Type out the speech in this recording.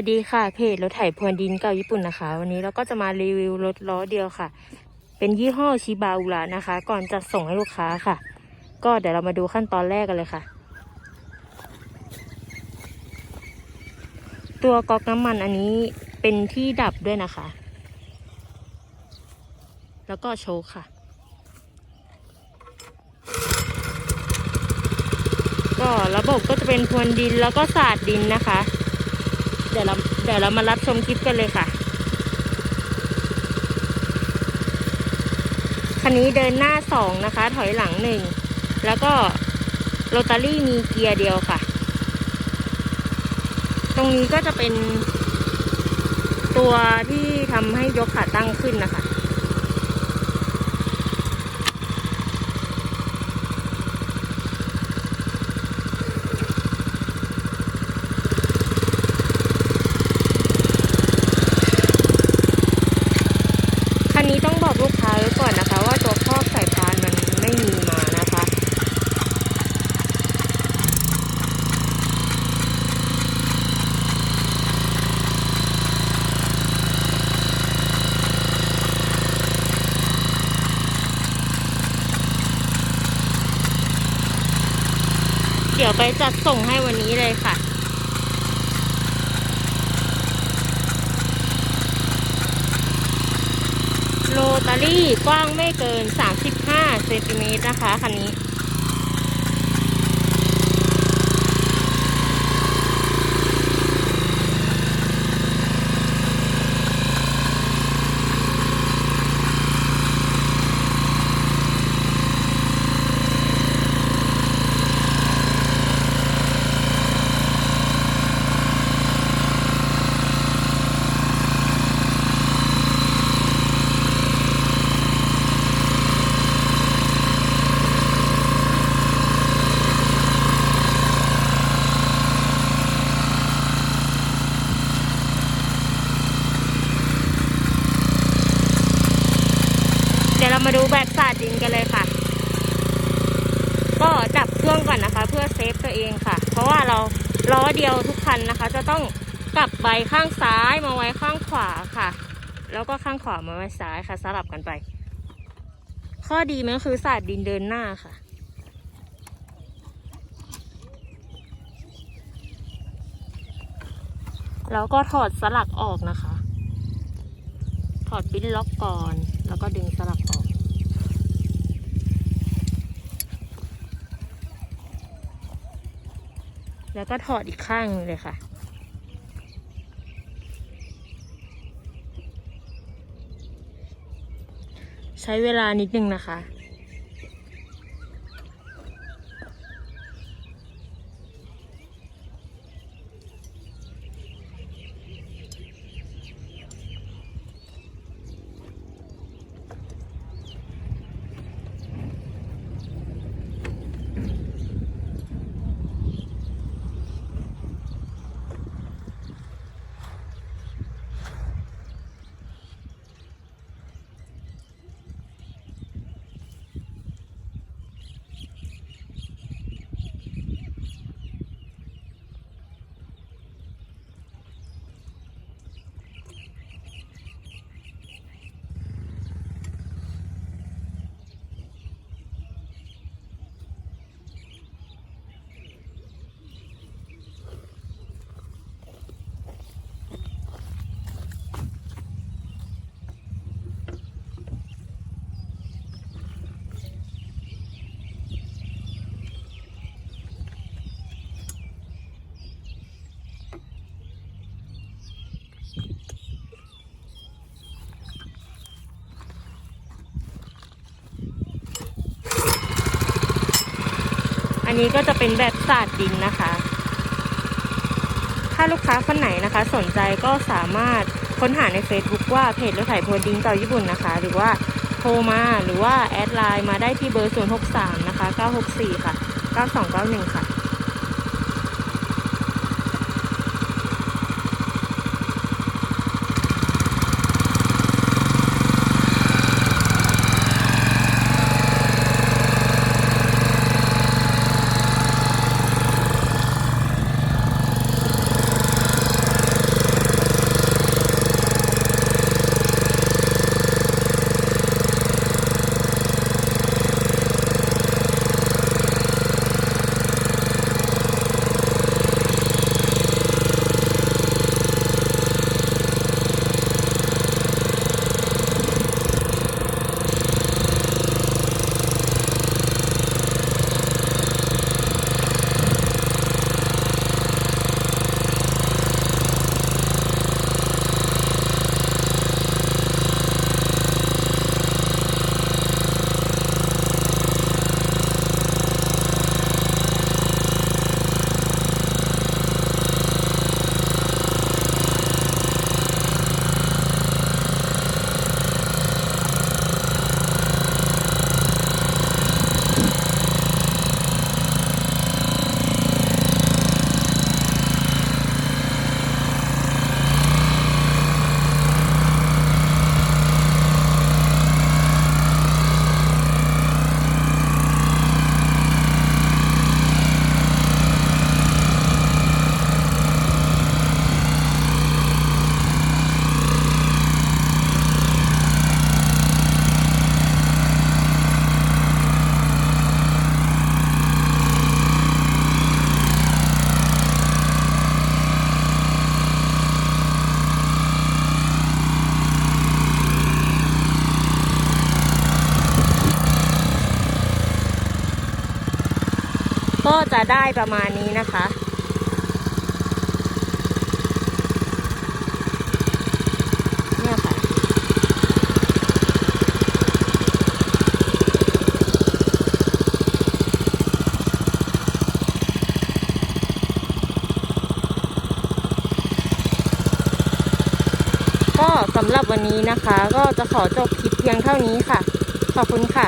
สวัสดีค่ะเพจรถไถพรวนดินเก่าญี่ปุ่นนะคะ วันนี้เราก็จะมารีวิวรถล้อเดียวค่ะ เป็นยี่ห้อชิบาอุระนะคะ ก่อนจะส่งให้ลูกค้าค่ะ ก็เดี๋ยวเรามาดูขั้นตอนแรกกันเลยค่ะ ตัวก๊อกน้ำมันอันนี้เป็นที่ดับด้วยนะคะ แล้วก็โชว์ค่ะ ก็ระบบก็จะเป็นพรวนดินแล้วก็สาดดินนะคะ เดี๋ยวเราเดี๋ยวเรามารับชมคลิปกันเลยค่ะ คันนี้เดินหน้าสองนะคะ ถอยหลังหนึ่ง แล้วก็โรตารี่มีเกียร์เดียวค่ะ ตรงนี้ก็จะเป็นตัวที่ทำให้ยกขาตั้งขึ้นนะคะ คันนี้ต้องบอกลูกค้าไว้ก่อนนะคะ ว่าตัวครอบสายพานมันไม่มีมานะคะ เดี๋ยวไปจัดส่งให้วันนี้เลยค่ะ โรตารี่กว้างไม่เกิน 35เซนติเมตรนะคะคันนี้ มาดูแบบสาดดินกันเลยค่ะ ก็ดับเครื่องก่อนนะคะ เพื่อเซฟตัวเองค่ะ เพราะว่าเราล้อเดียวทุกคันนะคะ จะต้องกลับไปข้างซ้ายมาไว้ข้างขวาค่ะ แล้วก็ข้างขวามาไว้ซ้ายค่ะ สลับกันไป ข้อดีมันก็คือสาดดินเดินหน้าค่ะแล้วก็ถอดสลักออกนะคะ ถอดปิ้นล็อกก่อน แล้วก็ดึงสลักออก แล้วก็ถอดอีกข้างเลยค่ะ ใช้เวลานิดนึงนะคะ นี้ก็จะเป็นแบบสาดดินนะคะ ถ้าลูกค้าคนไหนนะคะ สนใจก็สามารถค้นหาใน Facebook ว่าเพจรถไถพรวนดินเก่าญี่ปุ่นนะคะ หรือว่าโทรมาหรือว่าแอดไลน์มาได้ที่เบอร์ 063 นะคะ 964 ค่ะ 9291 ค่ะ จะได้ประมาณนี้นะคะ เนี่ยค่ะ ก็สำหรับวันนี้นะคะ ก็จะขอจบคลิปเพียงเท่านี้ค่ะ ขอบคุณค่ะ